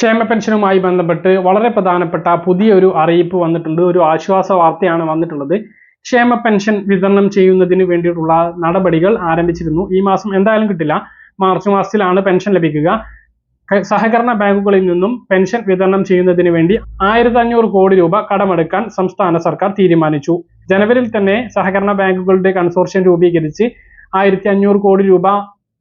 ക്ഷേമ പെൻഷനുമായി ബന്ധപ്പെട്ട് വളരെ പ്രധാനപ്പെട്ട പുതിയൊരു അറിയിപ്പ് വന്നിട്ടുണ്ട്. ഒരു ആശ്വാസ വാർത്തയാണ് വന്നിട്ടുള്ളത്. ക്ഷേമ പെൻഷൻ വിതരണം ചെയ്യുന്നതിന് വേണ്ടിയിട്ടുള്ള നടപടികൾ ആരംഭിച്ചിരുന്നു. ഈ മാസം എന്തായാലും കിട്ടില്ല. മാർച്ച് മാസത്തിലാണ് പെൻഷൻ ലഭിക്കുക. സഹകരണ ബാങ്കുകളിൽ നിന്നും പെൻഷൻ വിതരണം ചെയ്യുന്നതിന് വേണ്ടി ആയിരത്തി അഞ്ഞൂറ് കോടി രൂപ കടമെടുക്കാൻ സംസ്ഥാന സർക്കാർ തീരുമാനിച്ചു. ജനുവരിയിൽ തന്നെ സഹകരണ ബാങ്കുകളുടെ കൺസോർഷ്യം രൂപീകരിച്ച് ആയിരത്തി അഞ്ഞൂറ് കോടി രൂപ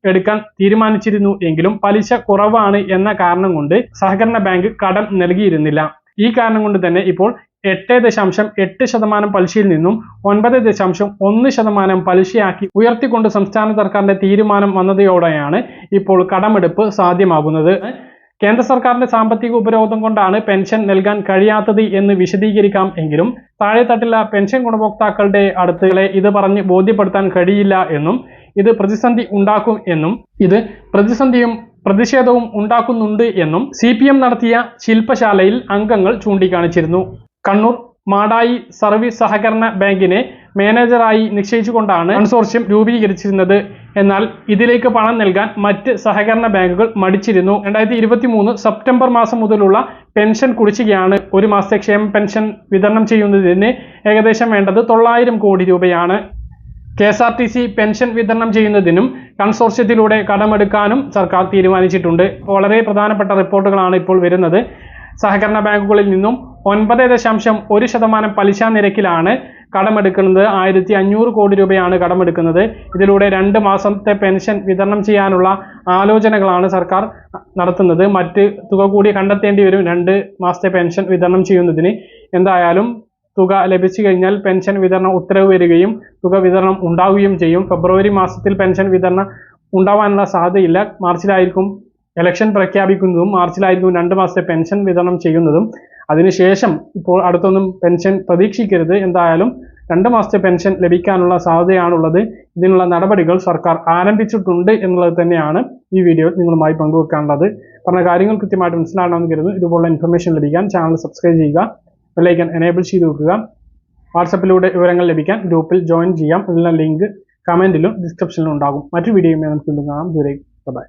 എടുക്കാൻ തീരുമാനിച്ചിരുന്നു എങ്കിലും പലിശ കുറവാണ് എന്ന കാരണം കൊണ്ട് സഹകരണ ബാങ്ക് കടം നൽകിയിരുന്നില്ല. ഈ കാരണം കൊണ്ട് തന്നെ ഇപ്പോൾ എട്ട് ദശാംശം എട്ട് ശതമാനം പലിശയിൽ നിന്നും ഒൻപത് ദശാംശം ഒന്ന് ശതമാനം പലിശയാക്കി ഉയർത്തിക്കൊണ്ട് സംസ്ഥാന സർക്കാരിന്റെ തീരുമാനം വന്നതോടെയാണ് ഇപ്പോൾ കടമെടുപ്പ് സാധ്യമാകുന്നത്. കേന്ദ്ര സർക്കാരിന്റെ സാമ്പത്തിക ഉപരോധം കൊണ്ടാണ് പെൻഷൻ നൽകാൻ കഴിയാത്തത് എന്ന് വിശദീകരിക്കാം എങ്കിലും താഴെത്തട്ടിലെ പെൻഷൻ ഗുണഭോക്താക്കളുടെ അടുത്തുകളെ ഇത് പറഞ്ഞ് ബോധ്യപ്പെടുത്താൻ കഴിയില്ല എന്നും ഇത് പ്രതിസന്ധി ഉണ്ടാക്കും എന്നും ഇത് പ്രതിസന്ധിയും പ്രതിഷേധവും ഉണ്ടാക്കുന്നുണ്ട് എന്നും സി നടത്തിയ ശില്പശാലയിൽ അംഗങ്ങൾ ചൂണ്ടിക്കാണിച്ചിരുന്നു. കണ്ണൂർ മാടായി സർവീസ് സഹകരണ ബാങ്കിനെ മാനേജറായി നിശ്ചയിച്ചുകൊണ്ടാണ് കൺസോർഷ്യം രൂപീകരിച്ചിരുന്നത്. എന്നാൽ ഇതിലേക്ക് പണം നൽകാൻ മറ്റ് സഹകരണ ബാങ്കുകൾ മടിച്ചിരുന്നു. രണ്ടായിരത്തി സെപ്റ്റംബർ മാസം മുതലുള്ള പെൻഷൻ കുടിശ്ശികയാണ് ഒരു മാസത്തെ ക്ഷേമ പെൻഷൻ വിതരണം ചെയ്യുന്നതിന് ഏകദേശം വേണ്ടത് തൊള്ളായിരം കോടി രൂപയാണ്. K S R T C pension വിതരണം ചെയ്യുന്നതിനും കൺസോർഷ്യത്തിലൂടെ കടമെടുക്കാനും സർക്കാർ തീരുമാനിച്ചിട്ടുണ്ട്. വളരെ പ്രധാനപ്പെട്ട റിപ്പോർട്ടുകളാണ് ഇപ്പോൾ വരുന്നത്. സഹകരണ ബാങ്കുകളിൽ നിന്നും ഒൻപത് ദശാംശം ഒരു ശതമാനം പലിശ നിരക്കിലാണ് കടമെടുക്കുന്നത്. ആയിരത്തി അഞ്ഞൂറ് കോടി രൂപയാണ് കടമെടുക്കുന്നത്. ഇതിലൂടെ രണ്ട് മാസത്തെ പെൻഷൻ വിതരണം ചെയ്യാനുള്ള ആലോചനകളാണ് സർക്കാർ നടത്തുന്നത്. മറ്റ് തുക കൂടി കണ്ടെത്തേണ്ടി വരും. രണ്ട് മാസത്തെ പെൻഷൻ വിതരണം ചെയ്യുന്നതിന്. എന്തായാലും തുക ലഭിച്ചു കഴിഞ്ഞാൽ പെൻഷൻ വിതരണ ഉത്തരവ് വരികയും തുക വിതരണം ഉണ്ടാവുകയും ചെയ്യും. ഫെബ്രുവരി മാസത്തിൽ പെൻഷൻ വിതരണം ഉണ്ടാവാനുള്ള സാധ്യതയില്ല. മാർച്ചിലായിരിക്കും ഇലക്ഷൻ പ്രഖ്യാപിക്കുന്നതും മാർച്ചിലായിരിക്കും രണ്ട് മാസത്തെ പെൻഷൻ വിതരണം ചെയ്യുന്നതും. അതിനുശേഷം ഇപ്പോൾ അടുത്തൊന്നും പെൻഷൻ പ്രതീക്ഷിക്കരുത്. എന്തായാലും രണ്ട് മാസത്തെ പെൻഷൻ ലഭിക്കാനുള്ള സാധ്യതയാണുള്ളത്. ഇതിനുള്ള നടപടികൾ സർക്കാർ ആരംഭിച്ചിട്ടുണ്ട് എന്നുള്ളത് തന്നെയാണ് ഈ വീഡിയോ നിങ്ങളുമായി പങ്കുവെക്കാനുള്ളത്. പറഞ്ഞ കാര്യങ്ങൾ കൃത്യമായിട്ട് മനസ്സിലാകണമെന്ന് കരുതുന്നു. ഇതുപോലുള്ള ഇൻഫർമേഷൻ ലഭിക്കാൻ ചാനൽ സബ്സ്ക്രൈബ് ചെയ്യുക ബെല്ലൈക്കൻ എനേബിൾ ചെയ്ത് വെക്കുക. വാട്സപ്പിലൂടെ വിവരങ്ങൾ ലഭിക്കാൻ ഗ്രൂപ്പിൽ ജോയിൻ ചെയ്യാം. ഇതിനുള്ള ലിങ്ക് കമന്റിലും ഡിസ്ക്രിപ്ഷനിലും ഉണ്ടാകും. മറ്റു വീഡിയോയുമായി നമുക്ക് കാണാം. ദൂരേക്ക് ബൈ